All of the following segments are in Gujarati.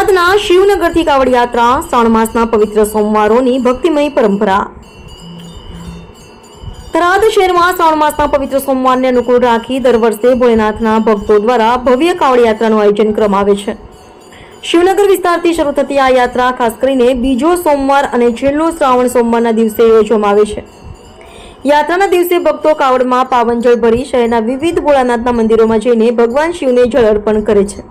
સુરતના શિવનગરથી કાવડ યાત્રા શ્રાવણ માસના પવિત્ર સોમવારોની ભક્તિમય પરંપરા. થરાદ શહેરમાં શ્રાવણ માસના પવિત્ર સોમવારને અનુકૂળ રાખી દર વર્ષે ભોળેનાથના ભક્તો દ્વારા ભવ્ય કાવડ યાત્રાનું આયોજન કરવામાં આવે છે. શિવનગર વિસ્તારથી શરૂ થતી આ યાત્રા ખાસ કરીને બીજો સોમવાર અને છેલ્લો શ્રાવણ સોમવારના દિવસે યોજવામાં આવે છે. યાત્રાના દિવસે ભક્તો કાવડમાં પાવન જળ ભરી શહેરના વિવિધ ભોળાનાથના મંદિરોમાં જઈને ભગવાન શિવને જળ અર્પણ કરે છે.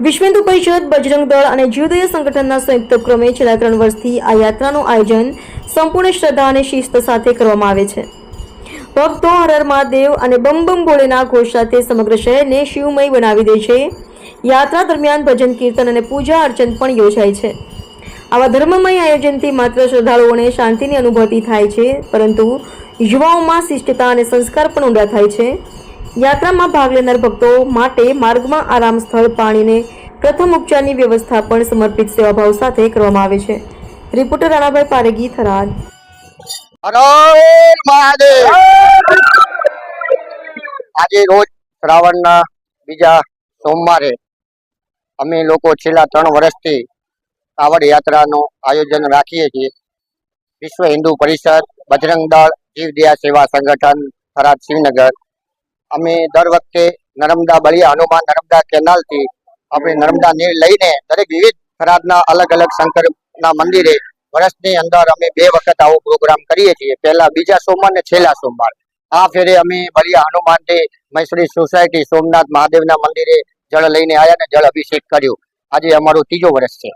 વિશ્વ હિન્દુ પરિષદ, બજરંગ દળ અને જીવદય સંગઠનના સંયુક્ત ઉપક્રમે છેલ્લા ત્રણ વર્ષથી આ યાત્રાનું આયોજન સંપૂર્ણ શ્રદ્ધા અને શિસ્ત સાથે કરવામાં આવે છે. ભક્તો હર હર મહાદેવ અને બમ બમ ભોળેના ઘોષ સાથે સમગ્ર શહેરને શિવમય બનાવી દે છે. યાત્રા દરમિયાન ભજન, કીર્તન અને પૂજા અર્ચન પણ યોજાય છે. આવા ધર્મમય આયોજનથી માત્ર શ્રદ્ધાળુઓને શાંતિની અનુભૂતિ થાય છે, પરંતુ યુવાઓમાં શિષ્ટતા અને સંસ્કાર પણ ઊંડા થાય છે. યાત્રામાં ભાગ લેનાર ભક્તો માટે માર્ગમાં આરામ સ્થળ પાણીને પ્રથમ ઉપચારની વ્યવસ્થા પણ સમર્પિત સેવાભાવ સાથે કરવામાં આવે છે. રિપોર્ટર રાણાભાઈ પારેગી, થરાદ. આજે રોજ શ્રાવણના બીજા સોમવારે અમે લોકો છેલ્લા ત્રણ વર્ષથી કાવડ યાત્રાનું આયોજન રાખીએ છીએ. વિશ્વ હિન્દુ પરિષદ, બજરંગ દળ, જીવદયા સેવા સંગઠન, થરાદ શ્રીનગર અમે દર વખતે નર્મદા બળિયા, હનુમાન નર્મદા કેનાલથી આપણે નર્મદા નીર લઈને દરેક વિવિધ થરાદના અલગ અલગ શંકરના મંદિરે વર્ષની અંદર અમે બે વખત આવો પ્રોગ્રામ કરીએ છીએ. પહેલા બીજા સોમવાર ને છેલ્લા સોમવાર. આ ફેરે અમે બળિયા, હનુમાનથી મૈસુરી સોસાયટી, સોમનાથ મહાદેવના મંદિરે જળ લઈને આવ્યા ને જળ અભિષેક કર્યો. આજે અમારું ત્રીજો વર્ષ છે.